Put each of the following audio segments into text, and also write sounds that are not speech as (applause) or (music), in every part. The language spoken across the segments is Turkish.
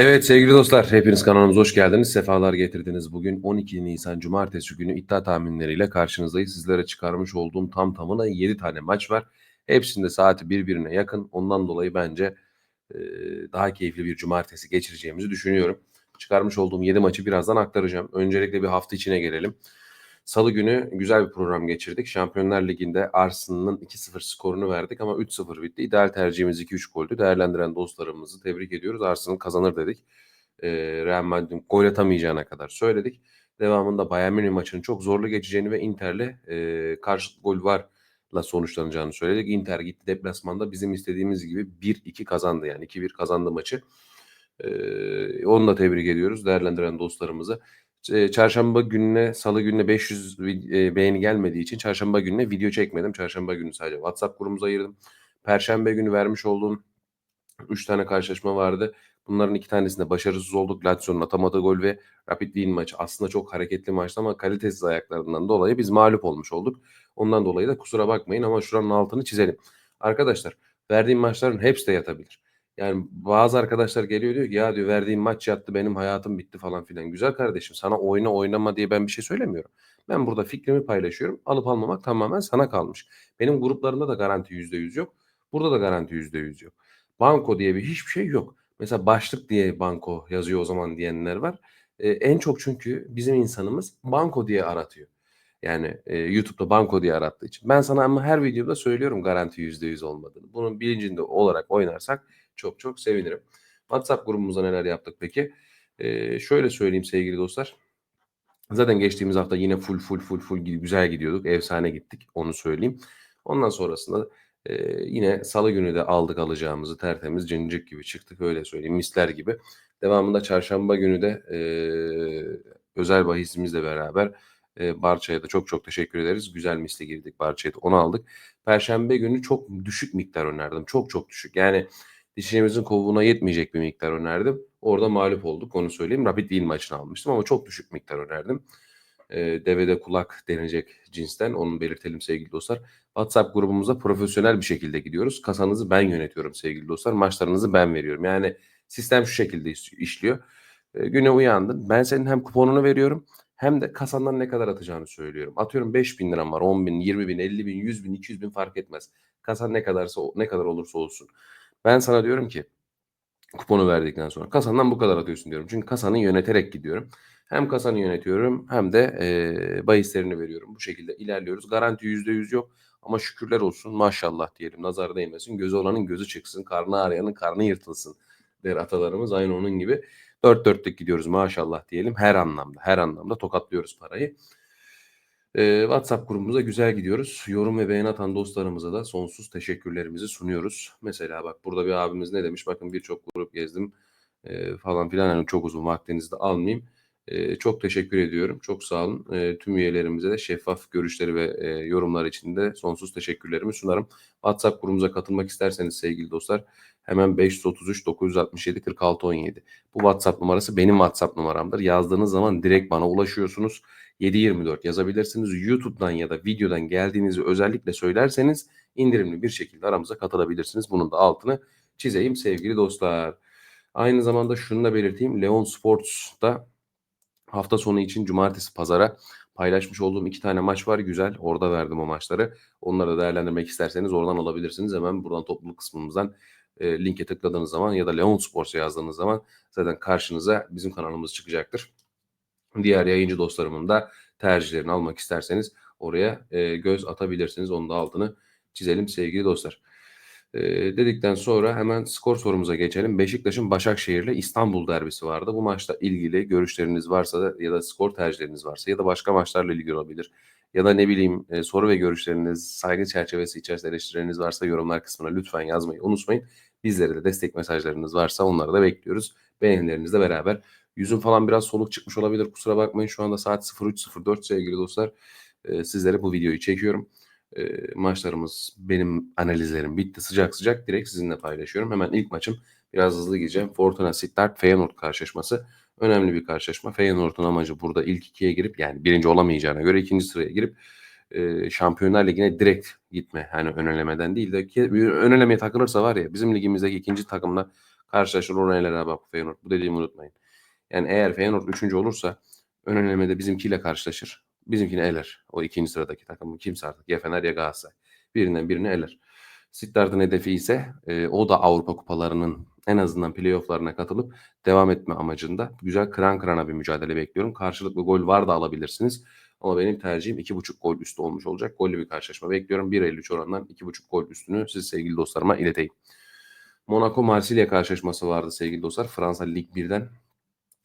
Evet sevgili dostlar, hepiniz kanalımıza hoş geldiniz. Sefalar getirdiniz. Bugün 12 Nisan Cumartesi günü iddia tahminleriyle karşınızdayız. Sizlere çıkarmış olduğum tam tamına 7 tane maç var. Hepsinde saati birbirine yakın. Ondan dolayı bence e, daha keyifli bir cumartesi geçireceğimizi düşünüyorum. Çıkarmış olduğum 7 maçı birazdan aktaracağım. Öncelikle bir hafta içine gelelim. Salı günü güzel bir program geçirdik. Şampiyonlar Ligi'nde Arsenal'ın 2-0 skorunu verdik ama 3-0 bitti. İdeal tercihimiz 2-3 goldü. Değerlendiren dostlarımızı tebrik ediyoruz. Arsenal kazanır dedik. Ee, Real Madrid'in gol atamayacağına kadar söyledik. Devamında Bayern Münih maçının çok zorlu geçeceğini ve Inter'le e, karşılık gol varla sonuçlanacağını söyledik. Inter gitti deplasmanda bizim istediğimiz gibi 1-2 kazandı yani 2-1 kazandı maçı. Ee, onu da tebrik ediyoruz değerlendiren dostlarımızı. Çarşamba gününe, salı gününe 500 beğeni gelmediği için çarşamba gününe video çekmedim. Çarşamba günü sadece WhatsApp grubumuza ayırdım. Perşembe günü vermiş olduğum 3 tane karşılaşma vardı. Bunların iki tanesinde başarısız olduk. Lazio'nun atamadığı gol ve Rapid Wien maçı. Aslında çok hareketli maçtı ama kalitesiz ayaklarından dolayı biz mağlup olmuş olduk. Ondan dolayı da kusura bakmayın ama şuranın altını çizelim. Arkadaşlar verdiğim maçların hepsi de yatabilir. Yani bazı arkadaşlar geliyor diyor ki ya diyor verdiğim maç yattı benim hayatım bitti falan filan. Güzel kardeşim sana oyna oynama diye ben bir şey söylemiyorum. Ben burada fikrimi paylaşıyorum. Alıp almamak tamamen sana kalmış. Benim gruplarımda da garanti %100 yok. Burada da garanti %100 yok. Banko diye bir hiçbir şey yok. Mesela başlık diye banko yazıyor o zaman diyenler var. Ee, en çok çünkü bizim insanımız banko diye aratıyor. Yani e, YouTube'da banko diye arattığı için. Ben sana ama her videoda söylüyorum garanti %100 olmadığını. Bunun bilincinde olarak oynarsak çok çok sevinirim. WhatsApp grubumuzda neler yaptık peki? Ee, şöyle söyleyeyim sevgili dostlar. Zaten geçtiğimiz hafta yine full full full full güzel gidiyorduk. Efsane gittik onu söyleyeyim. Ondan sonrasında e, yine salı günü de aldık alacağımızı tertemiz cincik gibi çıktık öyle söyleyeyim misler gibi. Devamında çarşamba günü de e, özel bahisimizle beraber e, Barça'ya da çok çok teşekkür ederiz. Güzel misle girdik Barça'ya da onu aldık. Perşembe günü çok düşük miktar önerdim. Çok çok düşük. Yani dişimizin kovuğuna yetmeyecek bir miktar önerdim. Orada mağlup olduk onu söyleyeyim. Rapid Wien maçını almıştım ama çok düşük miktar önerdim. E, devede kulak denecek cinsten onu belirtelim sevgili dostlar. WhatsApp grubumuza profesyonel bir şekilde gidiyoruz. Kasanızı ben yönetiyorum sevgili dostlar. Maçlarınızı ben veriyorum. Yani sistem şu şekilde işliyor. E, güne uyandın. Ben senin hem kuponunu veriyorum hem de kasandan ne kadar atacağını söylüyorum. Atıyorum 5 bin liram var, 10 bin, 20 bin, 50 bin, 100 bin, 200 bin fark etmez. Kasan ne kadarsa ne kadar olursa olsun. Ben sana diyorum ki kuponu verdikten sonra kasandan bu kadar atıyorsun diyorum. Çünkü kasanı yöneterek gidiyorum. Hem kasanı yönetiyorum hem de e, bahislerini veriyorum. Bu şekilde ilerliyoruz. Garanti %100 yok ama şükürler olsun maşallah diyelim. Nazar değmesin. Gözü olanın gözü çıksın. Karnı ağrıyanın karnı yırtılsın der atalarımız. Aynı onun gibi. Dört dörtlük gidiyoruz maşallah diyelim. Her anlamda her anlamda tokatlıyoruz parayı. Ee, WhatsApp grubumuza güzel gidiyoruz. Yorum ve beğen atan dostlarımıza da sonsuz teşekkürlerimizi sunuyoruz. Mesela bak burada bir abimiz ne demiş? Bakın birçok grup gezdim e, falan filan. Yani çok uzun vaktinizi de almayayım. Çok teşekkür ediyorum. Çok sağ olun. E, tüm üyelerimize de şeffaf görüşleri ve e, yorumlar için de sonsuz teşekkürlerimi sunarım. WhatsApp grubumuza katılmak isterseniz sevgili dostlar hemen 533 967 46 17. Bu WhatsApp numarası benim WhatsApp numaramdır. Yazdığınız zaman direkt bana ulaşıyorsunuz. 724 yazabilirsiniz. YouTube'dan ya da videodan geldiğinizi özellikle söylerseniz indirimli bir şekilde aramıza katılabilirsiniz. Bunun da altını çizeyim sevgili dostlar. Aynı zamanda şunu da belirteyim. Leon Sports'ta hafta sonu için cumartesi pazara paylaşmış olduğum iki tane maç var. Güzel. Orada verdim o maçları. Onları da değerlendirmek isterseniz oradan alabilirsiniz. Hemen buradan topluluk kısmımızdan e, linke tıkladığınız zaman ya da Leon Sports'a yazdığınız zaman zaten karşınıza bizim kanalımız çıkacaktır. Diğer yayıncı dostlarımın da tercihlerini almak isterseniz oraya e, göz atabilirsiniz. Onun da altını çizelim sevgili dostlar. Dedikten sonra hemen skor sorumuza geçelim. Beşiktaş'ın Başakşehir'le İstanbul derbisi vardı. Bu maçla ilgili görüşleriniz varsa da ya da skor tercihleriniz varsa ya da başka maçlarla ilgili olabilir. Ya da ne bileyim soru ve görüşleriniz, saygı çerçevesi içerisinde eleştirileriniz varsa yorumlar kısmına lütfen yazmayı unutmayın. Bizlere de destek mesajlarınız varsa onları da bekliyoruz. Beğenilerinizle beraber Yüzüm falan biraz soluk çıkmış olabilir. Kusura bakmayın şu anda saat 03.04 sevgili dostlar. Sizlere bu videoyu çekiyorum. E, maçlarımız benim analizlerim bitti. Sıcak sıcak direkt sizinle paylaşıyorum. Hemen ilk maçım biraz hızlı gideceğim. Fortuna Sittard Feyenoord karşılaşması. Önemli bir karşılaşma. Feyenoord'un amacı burada ilk ikiye girip yani birinci olamayacağına göre ikinci sıraya girip e, Şampiyonlar Ligi'ne direkt gitme. Hani önelemeden değil de ki, önelemeye takılırsa var ya bizim ligimizdeki ikinci takımla Karşılaşır onu eler abi bak Feyenoord. Bu dediğimi unutmayın. Yani eğer Feyenoord 3. olursa ön elemede bizimkiyle karşılaşır. Bizimkini eler. O ikinci sıradaki takım kimse artık. Ya Fener ya Galatasaray. Birinden birini eler. Stuttgart'ın hedefi ise e, o da Avrupa kupalarının en azından playofflarına katılıp devam etme amacında güzel kıran kırana bir mücadele bekliyorum. Karşılıklı gol var da alabilirsiniz. Ama benim tercihim 2.5 gol üstü olmuş olacak. Gollü bir karşılaşma bekliyorum. 1.53 orandan 2.5 gol üstünü siz sevgili dostlarıma ileteyim. Monaco Marsilya karşılaşması vardı sevgili dostlar. Fransa Lig 1'den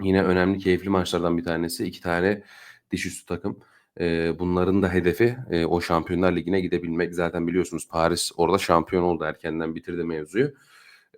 yine önemli keyifli maçlardan bir tanesi. İki tane diş üstü takım. Ee, bunların da hedefi e, o Şampiyonlar Ligi'ne gidebilmek. Zaten biliyorsunuz Paris orada şampiyon oldu erkenden bitirdi mevzuyu.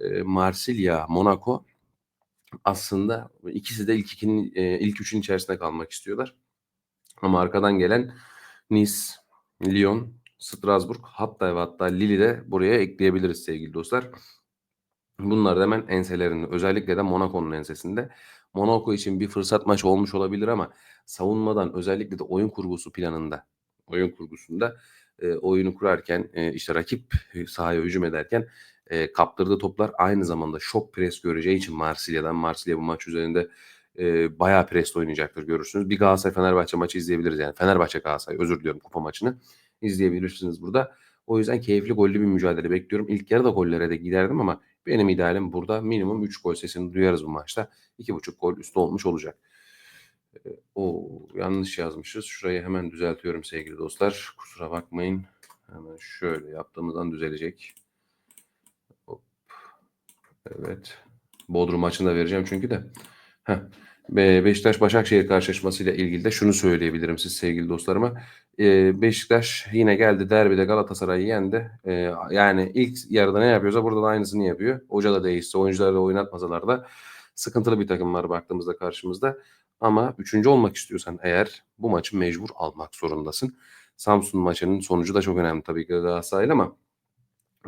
Ee, Marsilya, Monaco aslında ikisi de ilk ikinin, e, ilk üçün içerisinde kalmak istiyorlar. Ama arkadan gelen Nice, Lyon, Strasbourg hatta ve hatta Lille de buraya ekleyebiliriz sevgili dostlar. Bunlar da hemen enselerinde. Özellikle de Monaco'nun ensesinde. Monaco için bir fırsat maç olmuş olabilir ama savunmadan özellikle de oyun kurgusu planında, oyun kurgusunda e, oyunu kurarken e, işte rakip sahaya hücum ederken e, kaptırdığı toplar aynı zamanda şok pres göreceği için Marsilya'dan Marsilya bu maç üzerinde e, bayağı pres oynayacaktır görürsünüz. Bir Galatasaray Fenerbahçe maçı izleyebiliriz yani. Fenerbahçe Galatasaray özür diliyorum kupa maçını izleyebilirsiniz burada. O yüzden keyifli gollü bir mücadele bekliyorum. İlk yarıda gollere de giderdim ama benim idealim burada minimum 3 gol sesini duyarız bu maçta. 2,5 gol üstü olmuş olacak. O yanlış yazmışız. Şurayı hemen düzeltiyorum sevgili dostlar. Kusura bakmayın. Hemen şöyle yaptığımızdan düzelecek. Hop. Evet. Bodrum maçını da vereceğim çünkü de. Heh. Beşiktaş Başakşehir karşılaşmasıyla ilgili de şunu söyleyebilirim siz sevgili dostlarıma. Beşiktaş yine geldi derbide Galatasaray'ı yendi. Yani ilk yarıda ne yapıyorsa burada da aynısını yapıyor. Hoca da değişse, oyuncuları da oynatmasalar da sıkıntılı bir takım var baktığımızda karşımızda. Ama üçüncü olmak istiyorsan eğer bu maçı mecbur almak zorundasın. Samsun maçının sonucu da çok önemli tabii ki Galatasaray'la ama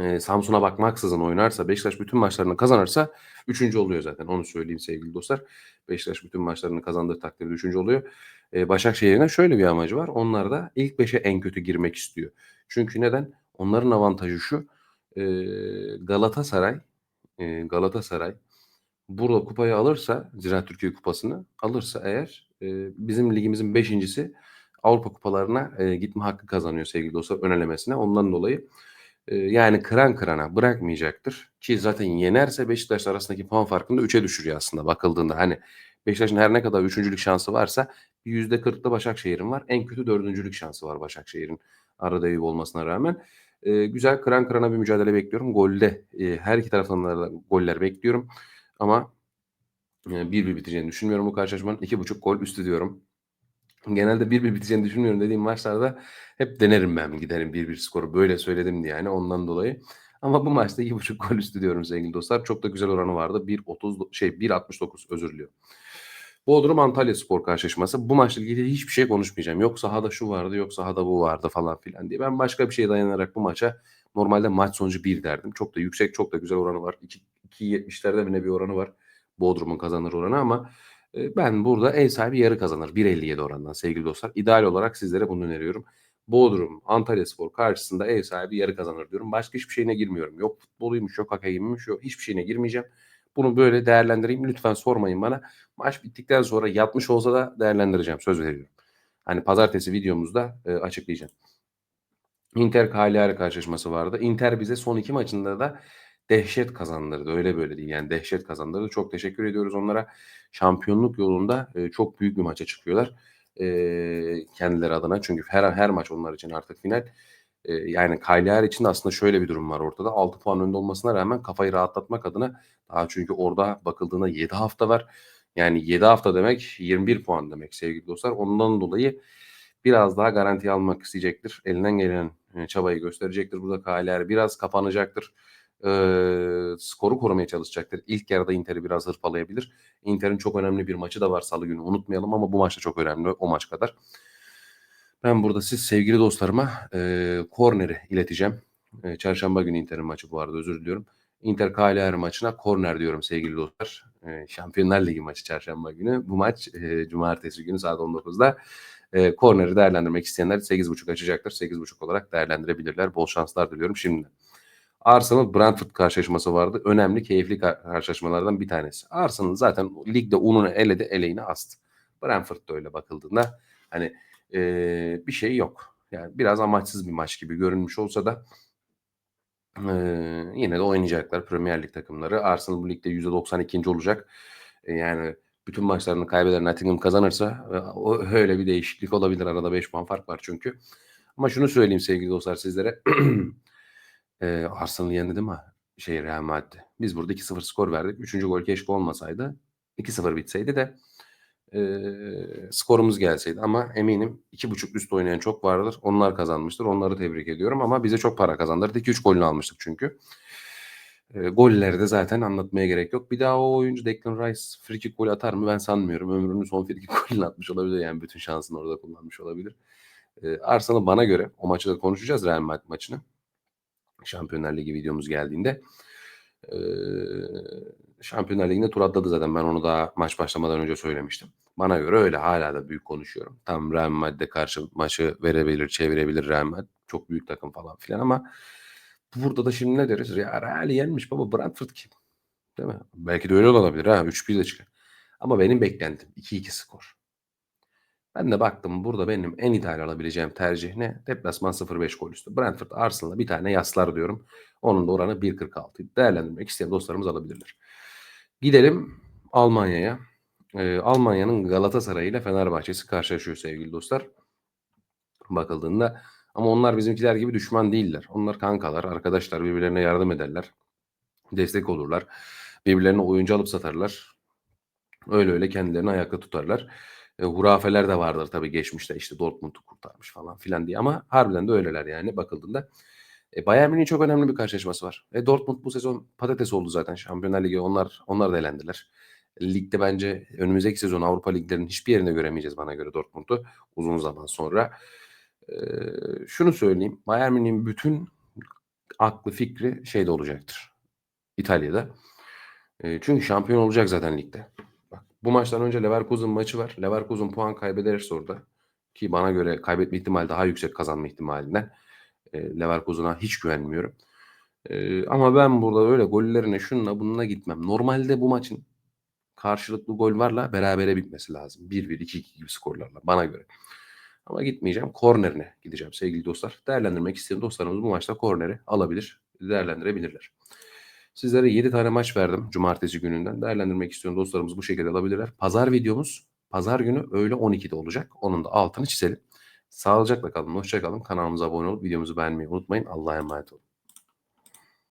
e, Samsun'a bakmaksızın oynarsa Beşiktaş bütün maçlarını kazanırsa üçüncü oluyor zaten. Onu söyleyeyim sevgili dostlar. Beşiktaş bütün maçlarını kazandığı takdirde üçüncü oluyor. E, Başakşehir'in şöyle bir amacı var. Onlar da ilk beşe en kötü girmek istiyor. Çünkü neden? Onların avantajı şu. E, Galatasaray e, Galatasaray burada kupayı alırsa Ziraat Türkiye Kupası'nı alırsa eğer e, bizim ligimizin beşincisi Avrupa kupalarına e, gitme hakkı kazanıyor sevgili dostlar önelemesine. Ondan dolayı yani kıran kırana bırakmayacaktır. Ki zaten yenerse Beşiktaş arasındaki puan farkını da 3'e düşürüyor aslında bakıldığında. Hani Beşiktaş'ın her ne kadar üçüncülük şansı varsa %40'da Başakşehir'in var. En kötü dördüncülük şansı var Başakşehir'in arada ev olmasına rağmen. E, güzel kıran kırana bir mücadele bekliyorum. Golde e, her iki taraftan da goller bekliyorum. Ama e, bir bir biteceğini düşünmüyorum bu karşılaşmanın. iki buçuk gol üstü diyorum. Genelde bir bir biteceğini düşünmüyorum dediğim maçlarda hep denerim ben giderim bir bir skoru. Böyle söyledim diye yani ondan dolayı. Ama bu maçta iki buçuk gol üstü diyorum sevgili dostlar. Çok da güzel oranı vardı. 1.30 şey 1.69 özür diliyorum. Bodrum Antalya Spor karşılaşması. Bu maçla ilgili hiçbir şey konuşmayacağım. Yok sahada şu vardı, yok sahada bu vardı falan filan diye. Ben başka bir şeye dayanarak bu maça normalde maç sonucu 1 derdim. Çok da yüksek, çok da güzel oranı var. 2.70'lerde mi ne bir oranı var. Bodrum'un kazanır oranı ama ben burada ev sahibi yarı kazanır. 1.57 orandan sevgili dostlar. İdeal olarak sizlere bunu öneriyorum. Bodrum, Antalya Spor karşısında ev sahibi yarı kazanır diyorum. Başka hiçbir şeyine girmiyorum. Yok futboluymuş, yok hakemiymiş, yok hiçbir şeyine girmeyeceğim. Bunu böyle değerlendireyim. Lütfen sormayın bana. Maç bittikten sonra yatmış olsa da değerlendireceğim. Söz veriyorum. Hani pazartesi videomuzda e, açıklayacağım. Inter Cagliari karşılaşması vardı. Inter bize son iki maçında da dehşet kazandırdı. Öyle böyle değil yani dehşet kazandırdı. Çok teşekkür ediyoruz onlara. Şampiyonluk yolunda e, çok büyük bir maça çıkıyorlar. E, kendileri adına. Çünkü her her maç onlar için artık final. E, yani Cagliari için aslında şöyle bir durum var ortada. 6 puan önde olmasına rağmen kafayı rahatlatmak adına daha çünkü orada bakıldığında 7 hafta var. Yani 7 hafta demek 21 puan demek sevgili dostlar. Ondan dolayı biraz daha garanti almak isteyecektir. Elinden gelen çabayı gösterecektir. Burada Cagliari biraz kapanacaktır e, skoru korumaya çalışacaktır. İlk yarıda Inter'i biraz hırpalayabilir. Inter'in çok önemli bir maçı da var salı günü unutmayalım ama bu maç da çok önemli o maç kadar. Ben burada siz sevgili dostlarıma e, korneri ileteceğim. E, çarşamba günü Inter'in maçı bu arada özür diliyorum. Inter Cagliari maçına korner diyorum sevgili dostlar. E, Şampiyonlar Ligi maçı çarşamba günü. Bu maç e, cumartesi günü saat 19'da. E, korneri değerlendirmek isteyenler 8.5 açacaktır. 8.5 olarak değerlendirebilirler. Bol şanslar diliyorum şimdi. Arsenal Brentford karşılaşması vardı. Önemli, keyifli kar- karşılaşmalardan bir tanesi. Arsenal zaten ligde ununu eledi, eleğini astı. Brentford da öyle bakıldığında hani eee, bir şey yok. Yani biraz amaçsız bir maç gibi görünmüş olsa da eee, yine de oynayacaklar Premier Lig takımları. Arsenal bu ligde %92. olacak. E, yani bütün maçlarını kaybeder Nottingham kazanırsa e, o öyle bir değişiklik olabilir. Arada 5 puan fark var çünkü. Ama şunu söyleyeyim sevgili dostlar sizlere. (clears throat) e, Arsenal yendi mi? Şey Real Madrid. Biz burada 2-0 skor verdik. Üçüncü gol keşke olmasaydı. 2-0 bitseydi de e, skorumuz gelseydi. Ama eminim 2.5 üst oynayan çok vardır. Onlar kazanmıştır. Onları tebrik ediyorum. Ama bize çok para kazandırdı. 2-3 golünü almıştık çünkü. E, golleri de zaten anlatmaya gerek yok. Bir daha o oyuncu Declan Rice free kick golü atar mı ben sanmıyorum. Ömrünün son free (laughs) golünü atmış olabilir. Yani bütün şansını orada kullanmış olabilir. E, Arsenal bana göre o maçı da konuşacağız Real Madrid maçını. Şampiyonlar Ligi videomuz geldiğinde. E, Şampiyonlar Ligi'nde tur atladı zaten. Ben onu daha maç başlamadan önce söylemiştim. Bana göre öyle hala da büyük konuşuyorum. Tam Real Madrid'e karşı maçı verebilir, çevirebilir Real Madrid. Çok büyük takım falan filan ama burada da şimdi ne deriz? Ya Real yenmiş baba Brentford kim? Değil mi? Belki de öyle olabilir ha. 3-1 de çıkar. Ama benim beklentim 2-2 skor. Ben de baktım burada benim en ideal alabileceğim tercih ne? Deplasman 0-5 gol üstü. Brentford Arsenal'a bir tane yaslar diyorum. Onun da oranı 1.46. Değerlendirmek isteyen dostlarımız alabilirler. Gidelim Almanya'ya. Ee, Almanya'nın Galatasaray ile Fenerbahçe'si karşılaşıyor sevgili dostlar. Bakıldığında ama onlar bizimkiler gibi düşman değiller. Onlar kankalar, arkadaşlar birbirlerine yardım ederler. Destek olurlar. Birbirlerine oyuncu alıp satarlar. Öyle öyle kendilerini ayakta tutarlar. E, hurafeler de vardır tabii geçmişte işte Dortmund'u kurtarmış falan filan diye ama harbiden de öyleler yani bakıldığında. E, Bayern Münih'in çok önemli bir karşılaşması var. E, Dortmund bu sezon patates oldu zaten. Şampiyonlar Ligi onlar onlar da elendiler. Ligde bence önümüzdeki sezon Avrupa liglerinin hiçbir yerinde göremeyeceğiz bana göre Dortmund'u uzun zaman sonra. E, şunu söyleyeyim. Bayern Münih'in bütün aklı fikri şeyde olacaktır. İtalya'da. E, çünkü şampiyon olacak zaten ligde. Bu maçtan önce Leverkusen maçı var. Leverkusen puan kaybederse orada ki bana göre kaybetme ihtimali daha yüksek kazanma ihtimalinden. E, Leverkusen'a hiç güvenmiyorum. E, ama ben burada öyle gollerine şununla bununla gitmem. Normalde bu maçın karşılıklı gol varla berabere bitmesi lazım. 1-1, 2-2 gibi skorlarla bana göre. Ama gitmeyeceğim. Kornerine gideceğim sevgili dostlar. Değerlendirmek isteyen dostlarımız bu maçta korneri alabilir, değerlendirebilirler. Sizlere 7 tane maç verdim cumartesi gününden. Değerlendirmek isteyen dostlarımız bu şekilde alabilirler. Pazar videomuz pazar günü öğle 12'de olacak. Onun da altını çizelim. Sağlıcakla kalın, hoşça kalın. Kanalımıza abone olup videomuzu beğenmeyi unutmayın. Allah'a emanet olun.